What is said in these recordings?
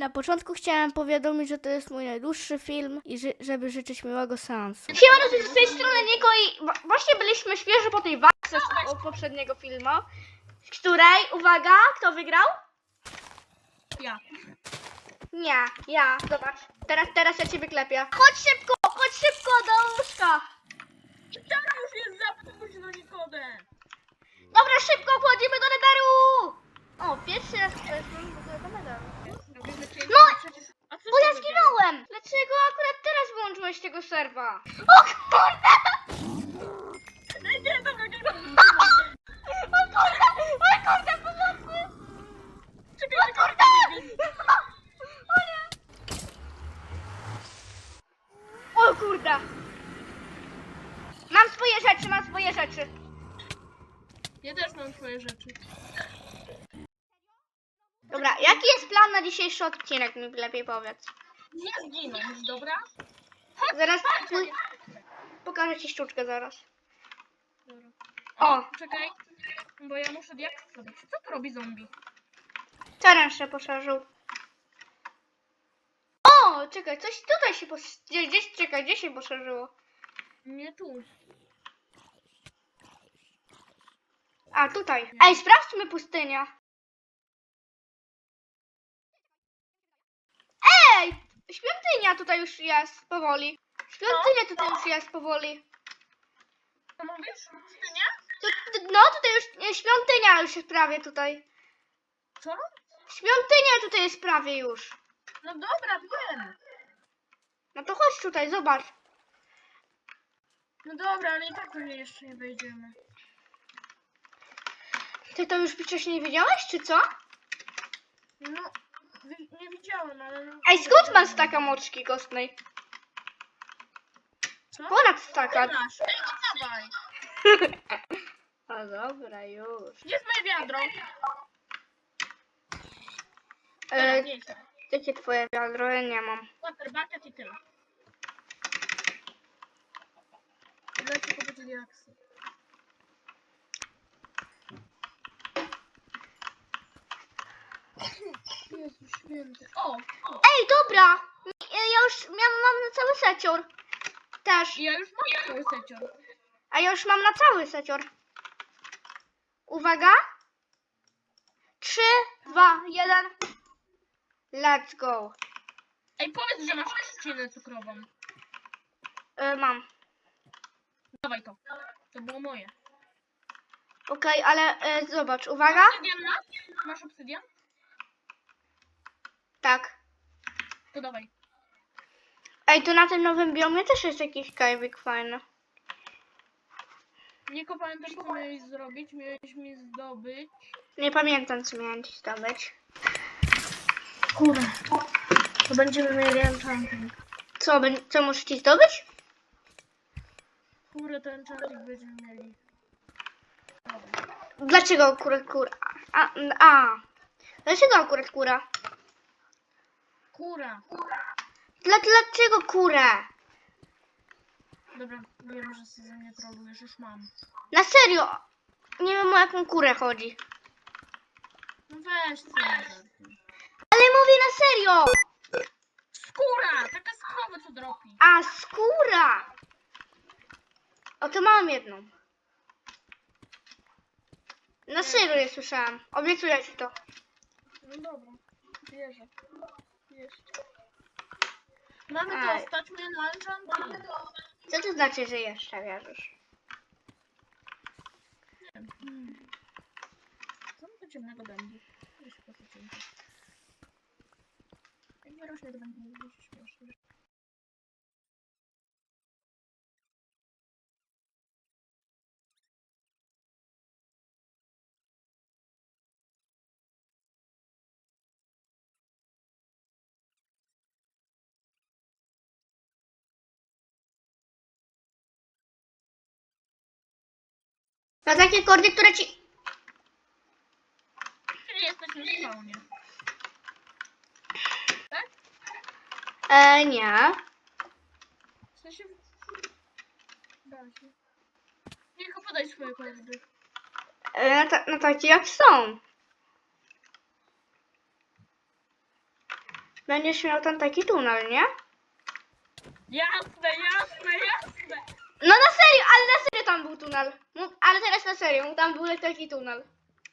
Na początku chciałem powiadomić, że to jest mój najdłuższy film i ży- żeby życzyć miłego seansu. Siemano, z tej strony Niko i właśnie byliśmy świeżo po tej walce z od poprzedniego filmu, w której, uwaga, kto wygrał? Ja. Nie, ja, zobacz, teraz, teraz ja cię wyklepię. Chodź szybko, chodź szybko do łóżka. Tam już jest za późno, Nikodem. Dobra, szybko, wchodzimy do netheru. O, pierwszy raz wchodzimy w ogóle do netheru. No, A co Bo ja ty robisz? zginąłem! Dlaczego akurat teraz wyłączyłeś tego serwa? O kurde! Ej, nie, dobra, nie, dobra. O kurde! O kurde, pomocy! Czekaj, O czekaj, kurde! O nie! O kurde! Mam swoje rzeczy, mam swoje rzeczy. Ja też mam twoje rzeczy. Dobra, jaki jest plan na dzisiejszy odcinek, mi lepiej powiedz. Nie zginąć, dobra? Zaraz pój- pokażę ci sztuczkę zaraz. Dobra. O, Czekaj, bo ja muszę jak zrobić. Co to robi zombie? teren się poszerzył. O, czekaj, coś tutaj się pos... Gdzieś, gdzieś, czekaj, gdzie się poszerzyło? Nie tu. A, tutaj. Ej, sprawdźmy pustynię. Ej! Świątynia tutaj już jest powoli. Świątynia tutaj już jest powoli. Co mówisz? Tu, tu, no, tutaj już nie, świątynia już jest prawie tutaj. Co? Świątynia tutaj jest prawie już. No dobra, wiem. No to chodź tutaj, zobacz. No dobra, ale i tak pewnie jeszcze nie wejdziemy. Ty to już wcześniej wiedziałeś, czy co? No, nie widziałem, ale... No, Ej, skąd masz staka moczki kostnej? Co? Ponad staka. Masz. A dobra, już. Gdzie jest moje wiadro? E, nie jakie twoje wiadro? Ja nie mam. Water bucket i tyle. Lecę po diaksy. O! o. Ej, dobra! Ja już mam na cały secior. Też. Ja już mam cały secior. A ja już mam na cały secior. Uwaga. Trzy, dwa, jeden. Let's go. Ej, powiedz, że masz trzcinę cukrową. E, mam. Dawaj to. To było moje. Okej, ale e, zobacz, uwaga. Obsydian masz? Masz obsydian? Tak. To dawaj. Ej, tu na tym nowym biomie też jest jakiś kajwik fajny. Nie pamiętasz co miałeś zrobić? Miałeś mi zdobyć. Nie pamiętam, co miałem ci zdobyć. Kurde. To będziemy mieli enchanting. Co, bę- co muszę ci zdobyć? Kurde, ten enchanting będziemy mieli. Dobra. Dlaczego akurat kura? A, a. Dlaczego akurat kura? Kura. Dla, dlaczego kurę? Dobra, wiem, że się ze mnie trolujesz, już mam. Na serio. Nie wiem o jaką kurę chodzi. No weź co na żarty. Ale mówię na serio. Skóra! Taka z krowy co dropi. A skóra. O to mam jedną. Na serio nie słyszałam. Obiecuję ci to. No dobra, wierzę. Mamy Aj. to stać mnie na enchanting. Co to znaczy, że jeszcze wierzysz? Nie wiem. Hmm. Co mi to ciemnego będzie? Weź po co ciemno. Jak wyrośnie to będzie mówić śmiesznie. Na takie kordy, które ci... Czyli jesteśmy w spawnie. Tak? E, nie. W sensie... w bazie. Tylko podaj swoje kordy. E, na, ta, na takie jak są. Będziesz miał tam taki tunel, nie? Jasne, jasne, jasne. No na serio, ale na serio tam był tunel. Mów- Ale teraz na serio, tam był taki tunel.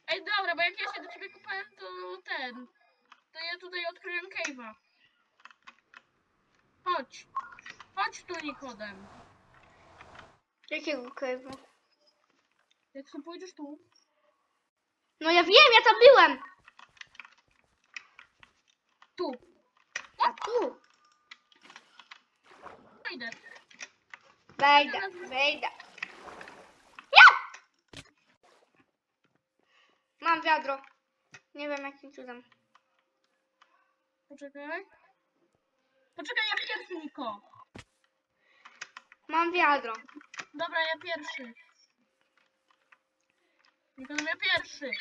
Ej, dobra, bo jak ja się do ciebie kopałem, to ten. To ja tutaj odkryłem cave'a. Chodź. Chodź tu, Nikodem. Jakiego cave'u? Jak sobie pójdziesz tu, No ja wiem, ja tam byłem. tu. A tu. Wejdę. Wejdę, wejdę. Ja! Mam wiadro. Nie wiem jakim cudem. Poczekaj. Poczekaj, ja pierwszy, Niko. Mam wiadro. Dobra, ja pierwszy. Nikodem, ja pierwszy.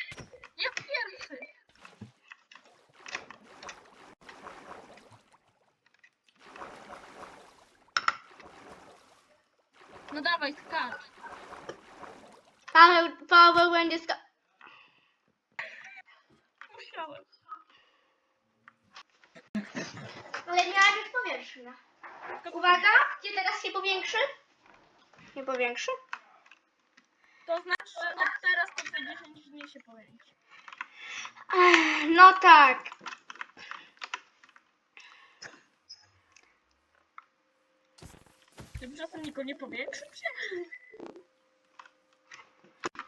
Ja pierwszy. No dawaj, skacz. Paweł, Paweł będzie ska... Musiałem. Ale miała być powierzchnia. Uwaga, gdzie teraz się powiększy? Nie powiększy? To znaczy, że od teraz to te 10 dni się powiększy. Ech, No tak. Niko nie powiększył się?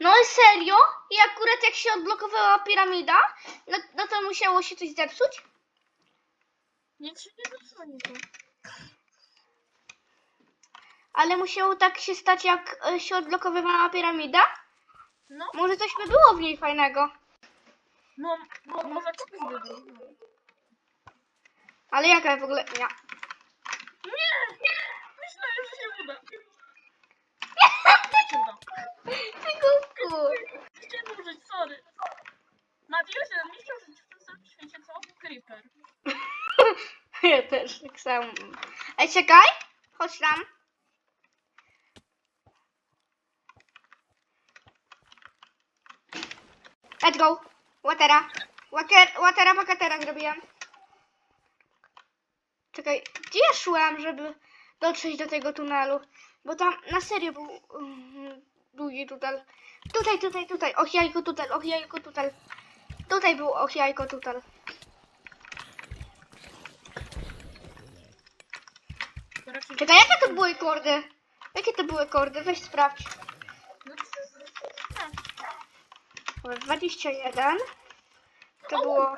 No i serio? I akurat jak się odblokowała piramida, no, no to musiało się coś zepsuć? Nic się nie zepsuło. Ale musiało tak się stać, jak e, się odblokowywała piramida? No, Może coś by było w niej fajnego. no, może kupić by był. Ale jaka w ogóle... Nie. Nie! Ty głupku. Chciałem użyć, sorry. Mati, ja się myślał, że w tym samym świecie co? Creeper. Ja też tak samo. Ej, czekaj. Chodź tam. Let's go. Watera. Water, watera pakatera zrobiłem. Czekaj, gdzie ja szłam, żeby dotrzeć do tego tunelu? Bo tam na serio był mm, długi. Tutaj, tutaj, tutaj. Och jajko tunel, och jajko tunel. Tutaj był och jajko raczej... Czekaj, jakie to były kordy? Jakie to były kordy? Weź sprawdź. No to jest... tak. 21. To było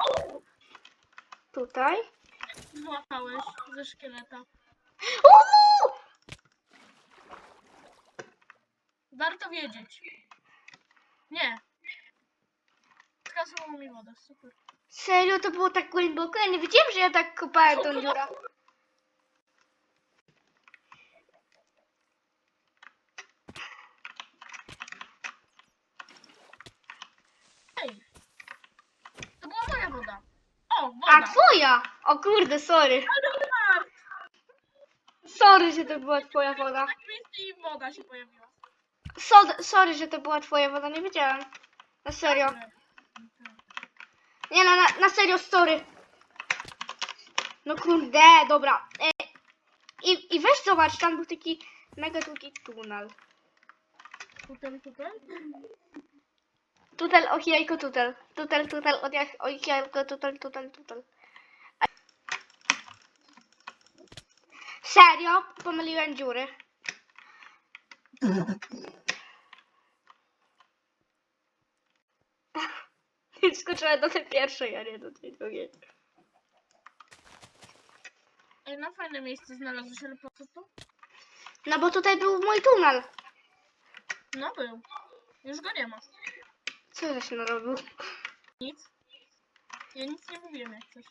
tutaj. Złapałeś ze szkieleta. Warto wiedzieć. Nie. Skasuło mi wodę, super. Serio, to było tak głęboko? Ja nie wiedziałem, że ja tak kopałem tą dziurę. Ej! To była moja woda. O, A woda! twoja! O kurde, sorry. Ale! Sorry, że to była twoja woda. Tak woda się pojawiła. So, sorry, że to była twoja woda, nie wiedziałem. Na serio. Nie, no, na, na serio, sorry. No kurde, dobra. E, i, I weź zobacz, tam był taki mega długi tunel. Tutaj, tutaj? Tutel, och jajko, tutel. Tutel, tutel, och jajko, tutel, tutel, tutel. Serio? Pomyliłem dziury. Skoczyłem do tej pierwszej, a nie do tej drugiej. Ej, na fajne miejsce znalazłeś, ale po co to? No bo tutaj był mój tunel. No był. Już go nie ma. Co żeś narobił? Nic. Ja nic nie mówiłem jak coś.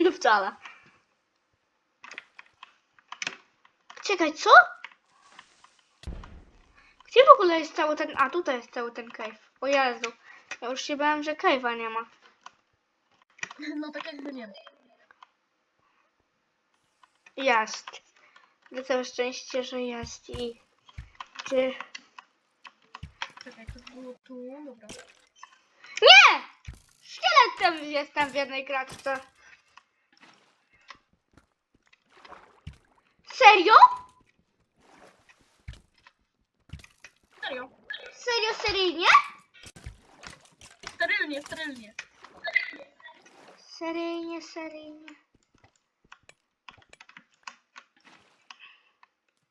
No wcale. Czekaj, co? Gdzie w ogóle jest cały ten... A, tutaj jest cały ten cave. O Jezu. Ja już się bałem, że Kajwa nie ma. No tak jakby nie ma. Jest. Na całe szczęście, że jest i... Ty... Czekaj, to było tu, dobra. Nie! Szkielet tam jest tam w jednej kratce. Serio? Serio. Serio, seryjnie? Sterylnie, sterylnie. Seryjnie, seryjnie.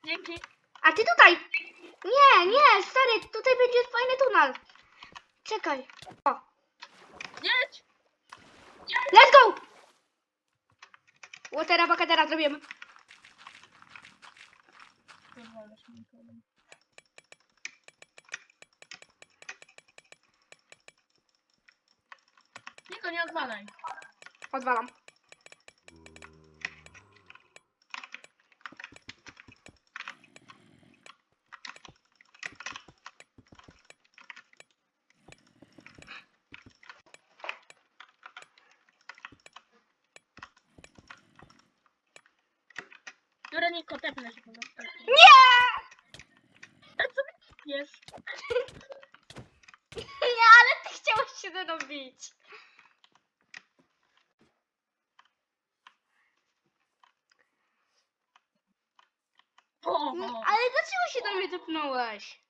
Dzięki. A ty tutaj! Nie, nie, stary, tutaj będzie fajny tunel. Czekaj. O, Jedź! let's go! Watera bakatera zrobimy. Nie odwalaj. Odwalam. Dobra, Niko, tepnę się po prostu. Nie! A co ty wiesz? Nie, ale ty chciałeś się ze mną bić. O, No, ale dlaczego się do mnie tepnąłeś?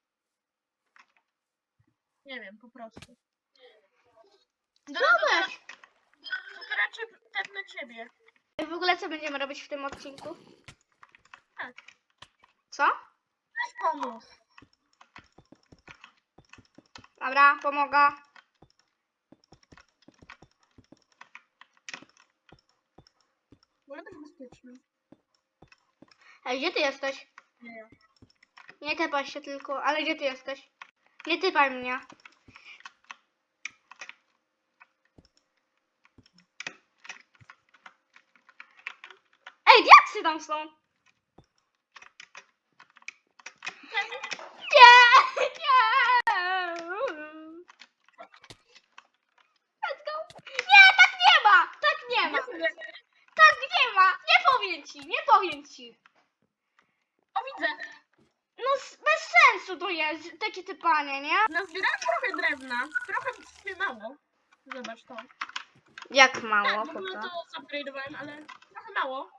nie wiem, po prostu. Zobacz! To raczej tepnę ciebie. W ogóle co będziemy robić w tym odcinku? Tak. Co? Weź pomóż. Dobra, pomogę. Być bezpieczny. Ej, gdzie ty jesteś? Nie. Nie tepaj się tylko, ale gdzie ty jesteś? Nie typaj mnie. Ej, diaksy tam są! Nie! Nie! Let's go! Nie, tak nie ma! Tak nie ma! Tak nie ma! Nie powiem ci, nie powiem ci! O, widzę. No s- bez takie typanie, nie? Nazbierałem trochę drewna. Trochę w sumie mało. Zobacz to. Jak Tak, mało, w ogóle to upgrade'owałem, ale trochę mało.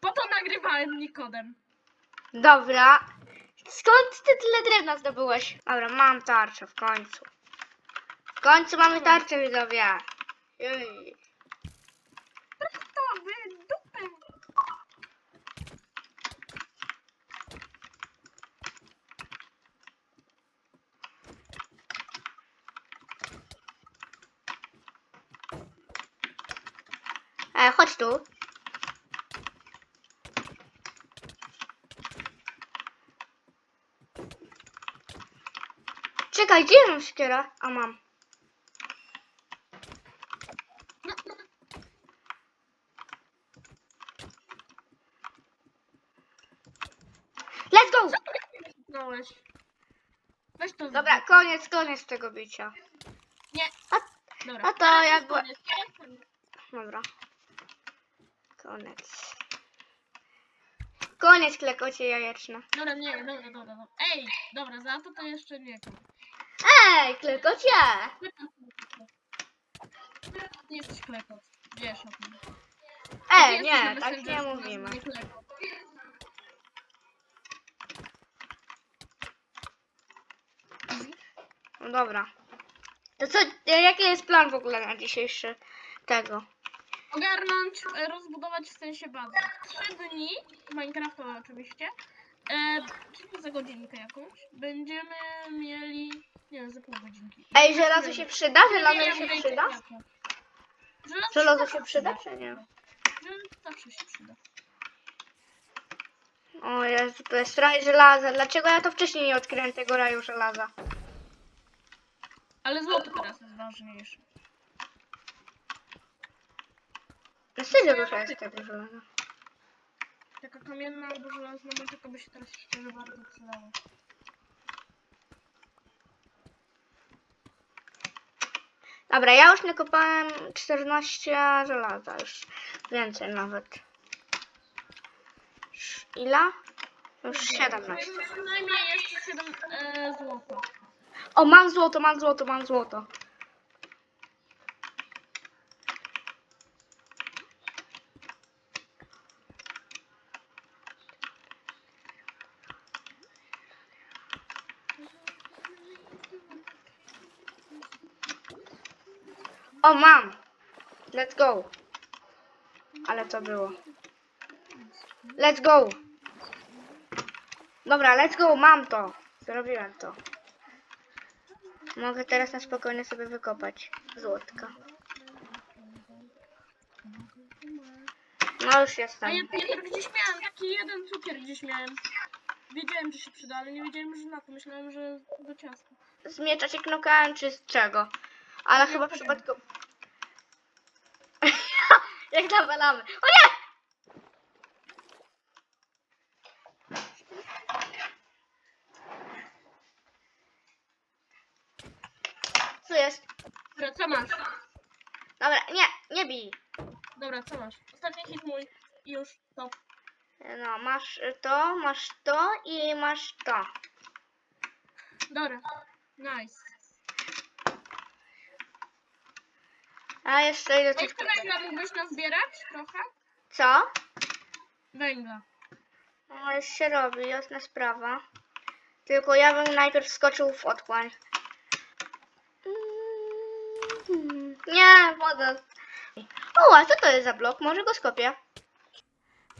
Po to nagrywałem Nikodem. Dobra. Skąd ty tyle drewna zdobyłeś? Dobra, mam tarczę w końcu. W końcu mamy tarczę, widzowie. Jej. E, chodź tu. Czekaj, gdzie mam siekierę? A mam. Let's go! Znałeś. Weź to. Dobra, koniec, koniec tego bicia. Nie. A, Dobra. a to teraz jest jakby- koniec. dobra. Koniec. Koniec klekocie jajeczne. Dobra, nie, dobra, dobra, dobra. Ej, dobra, za to to jeszcze nie. Ej, klekocie! Ty jesteś klepot. Wiesz o tym. Ej, Ty nie, na tak nie mówimy. nie. No dobra. To co, jaki jest plan w ogóle na dzisiejszy tego? Ogarnąć, e, rozbudować w sensie bazę. Trzy dni, Minecraftowe oczywiście, e, czyli za godzinkę jakąś, będziemy mieli, nie wiem, za pół godzinki. Ej, żelazo się przyda? Żelazo się przyda? Żelazo, się przyda, czy nie? Żelazo zawsze się przyda. O Jezu, to jest raj żelaza. Dlaczego ja to wcześniej nie odkryłem tego raju żelaza? Ale złoto teraz jest ważniejsze. No serio dużo jest tego żelaza. Taka kamienna albo żelazna motyka by się teraz szczerze bardzo przydała. Dobra, ja już nakopałem 14 żelaza, już więcej nawet. Już Ile? Już 17. Przynajmniej jeszcze 7 e, złota. O, mam złoto, mam złoto, mam złoto. O, mam! Let's go. Ale to było. Let's go. Dobra, let's go, mam to. Zrobiłem to. Mogę teraz na spokojnie sobie wykopać złotka. No już A jestem. ja, ja to gdzieś miałem, taki jeden cukier gdzieś miałem. Wiedziałem, że się przyda, ale nie wiedziałem, że na to. Myślałem, że do ciasta. Z miecza się knokałem, czy z czego? Ale chyba przypadkowo. Jak nawalamy. O nie! Co jest? Dobra, co masz? Dobra, nie, nie bij. Dobra, co masz? Ostatni hit mój. Już, to. No, masz to, masz to i masz to. Dobra. Nice. A jeszcze ile coś... jeszcze węgla mógłbyś nazbierać trochę? Co? Węgla. No, już się robi, jasna sprawa. Tylko ja bym najpierw skoczył w otchłań. Mm, Nie, woda. O, a co to jest za blok? Może go skopię.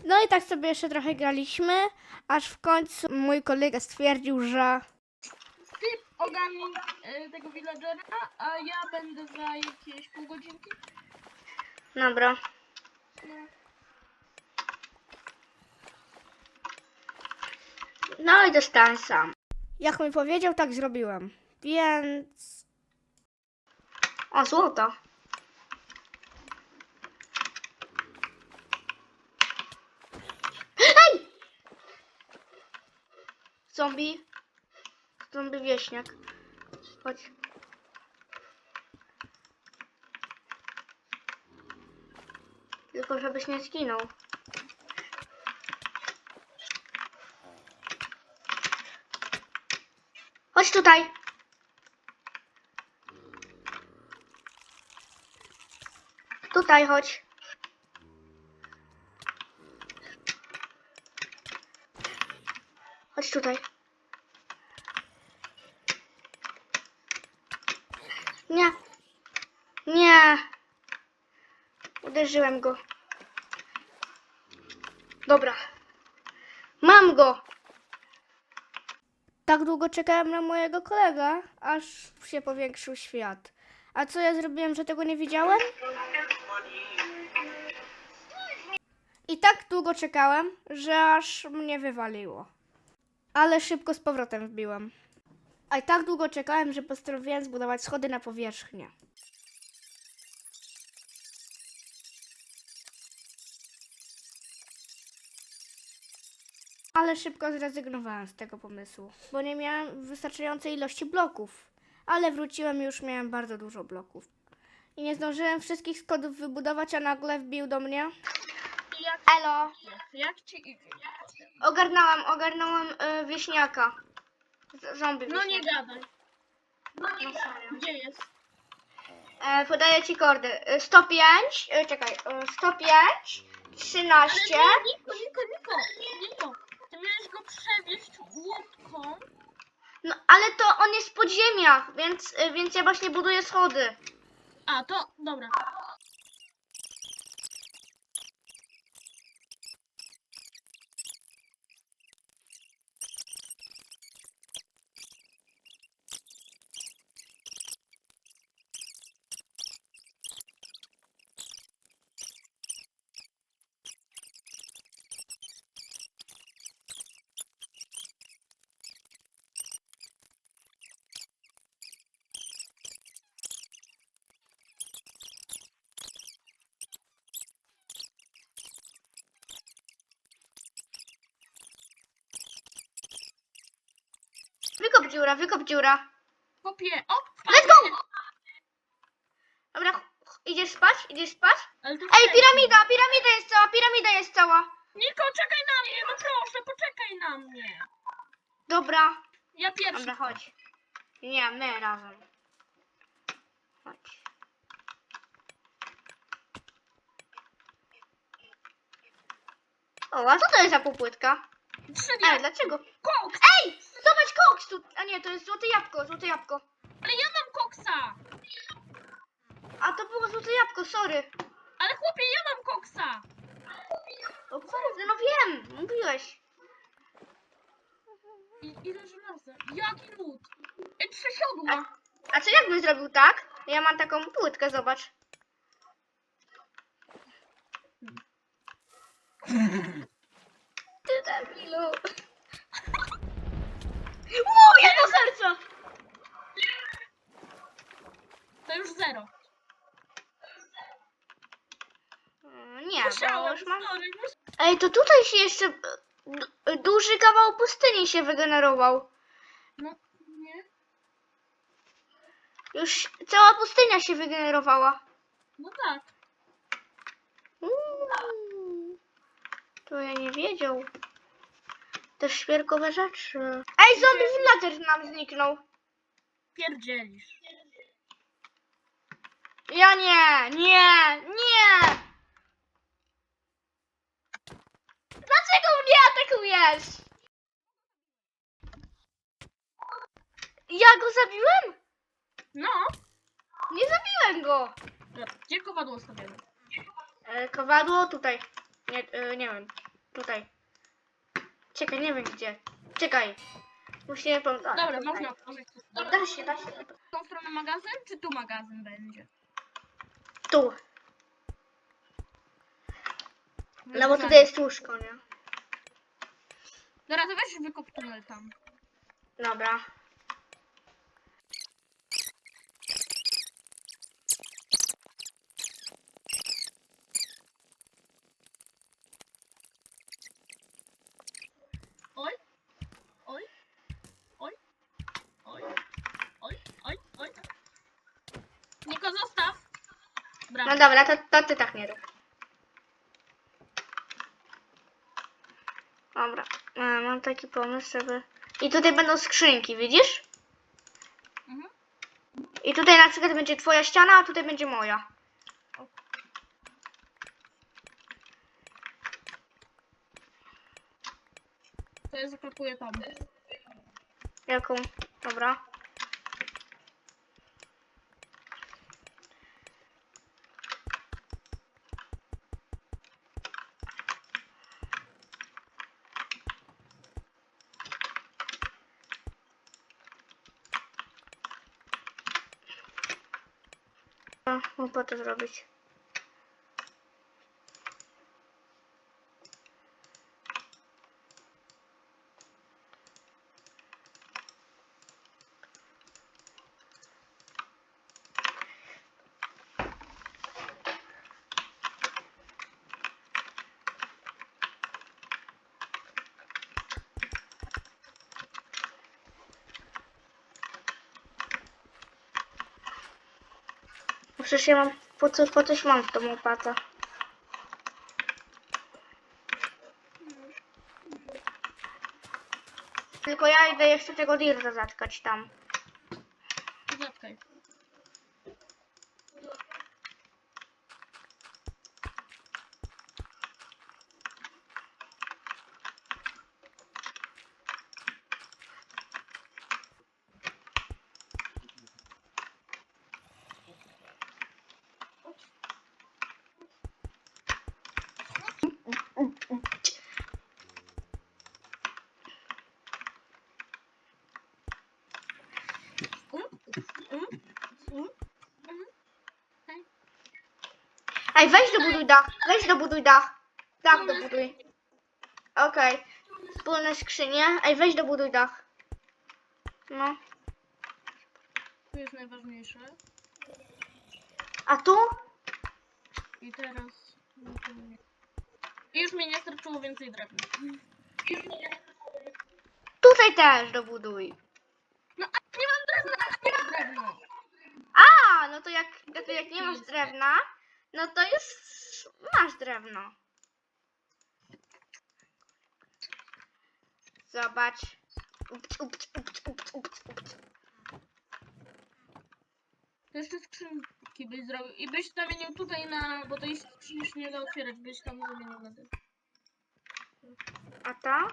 No i tak sobie jeszcze trochę graliśmy, aż w końcu mój kolega stwierdził, że ogarnij e, tego villagera, a ja będę za jakieś pół godzinki. Dobra. No i dostałem sam. jak mi powiedział, tak zrobiłem. Więc O, złoto. Ej! Zombie. Zombie wieśniak. Chodź. Tylko żebyś nie zginął. Chodź tutaj. Tutaj chodź. Chodź tutaj. Nie. Nie. Uderzyłem go. Dobra. Mam go. tak długo czekałem na mojego kolegę, aż się powiększył świat. A co ja zrobiłem, że tego nie widziałem? I tak długo czekałem, że aż mnie wywaliło. Ale szybko z powrotem wbiłem. A i tak długo czekałem, że postanowiłem zbudować schody na powierzchnię. Ale szybko zrezygnowałem z tego pomysłu, bo nie miałem wystarczającej ilości bloków. Ale wróciłem i już miałem bardzo dużo bloków. I nie zdążyłem wszystkich skodów wybudować, a nagle wbił do mnie. Elo. jak ci idzie? Ogarnąłem, ogarnąłem y, wieśniaka. Z, zombie No nie gadaj. No serio. Gdzie jest? E, podaję ci kordy. E, 105, e, czekaj, e, 105, 13. Ale nie, Niko, Niko, Niko, Niko. Ty miałeś go przewieźć łódką. No ale to on jest w podziemiach, więc, e, więc ja właśnie buduję schody. A, to, dobra. Wykop dziura, wykop dziura. Kopię. O, Let's go! Dobra, ch- idziesz spać? Idziesz spać? Ale to Ej, piramida, piramida jest cała, piramida jest cała. Niko, czekaj na mnie, no proszę, poczekaj na mnie. Dobra, Ja pierwszy. dobra, chodź. Nie, my razem. Chodź. O, a co to jest za półpłytka? Ej, dni. dlaczego? Koks! Ej, zobacz koks tu. A nie, to jest złote jabłko, złote jabłko. Ale ja mam koksa! A to było złote jabłko, sorry. Ale chłopie, ja mam koksa! O kurde, no wiem, mówiłeś. I, ile żelaza? Jaki lód? Ej, przesiodła! A co jakbym zrobił tak? Ja mam taką płytkę, zobacz. Ty debilu. Ło, jedno serce! To już zero. Mm, Nie, bo już mam... sorry, mus- Ej, to tutaj się jeszcze duży kawał pustyni się wygenerował. No, nie. Już cała pustynia się wygenerowała. No tak. Uuu, To ja nie wiedział. Też świerkowe rzeczy. Ej, zombie villager nam zniknął. Pierdzielisz. Ja nie, nie, nie! Dlaczego mnie atakujesz? Ja go zabiłem? No. Nie zabiłem go. Gdzie kowadło stawiamy? E, kowadło tutaj. Nie, e, nie wiem. Tutaj. Czekaj, nie wiem gdzie. Czekaj. Musimy pom... a, Dobra, można otworzyć. Dobra, Da się, da się. w tą stronę magazyn, czy tu magazyn będzie? Tu. No bo tutaj jest łóżko, nie? Dobra, to weź wykop tunel tam. Dobra. No dobra, to, to ty tak nie rób. Dobra. E, mam taki pomysł, żeby... I tutaj będą skrzynki, widzisz? Mhm. I tutaj na przykład będzie twoja ściana, a tutaj będzie moja. To ja zaklepuję tam. Jaką? Dobra. A, no Przecież ja mam, po, co, po coś mam tą łopatę. Tylko ja idę jeszcze tego dirta zatkać tam. Zatkaj. Um, um, um, um. Hej. Ej, weź dobuduj dach, weź dobuduj dach. Dach dobuduj. Okej. Wspólne skrzynie. Ej, weź dobuduj dach. No. Tu jest najważniejsze. A tu? I teraz... I już mi nie starczyło więcej drewna. Tutaj też dobuduj. No a nie mam drewna, nie mam drewna. A, no to jak, no to jak nie masz drewna, no to już masz drewno. Zobacz. Upc, upc, upc, upc, upc, upc. To jeszcze skrzynki byś zrobił. I byś zamienił tutaj na... Bo to jest skrzyni się nie da otwierać, byś tam zamienił na ten. A ta?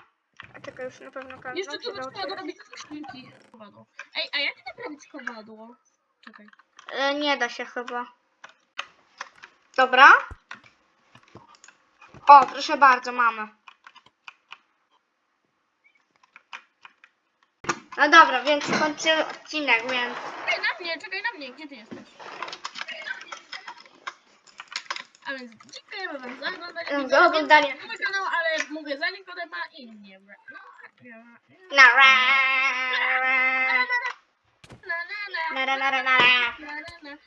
A czekaj, już na pewno każdą Jeszcze tu by trzeba dorobić skrzynki. Kowadło. Ej, a jak naprawić kowadło? Czekaj. E, nie da się chyba. Dobra. O, proszę bardzo, mamy. No dobra, więc kończymy odcinek, więc... Czekaj na mnie, czekaj na mnie, gdzie ty jesteś? A więc dziękujemy wam za oglądanie. Za oglądanie. Mój kanał, ale mówię za Nikodema i nie. No, Na ra, na, na, na, na ra, na ra, na ra. na, na, na.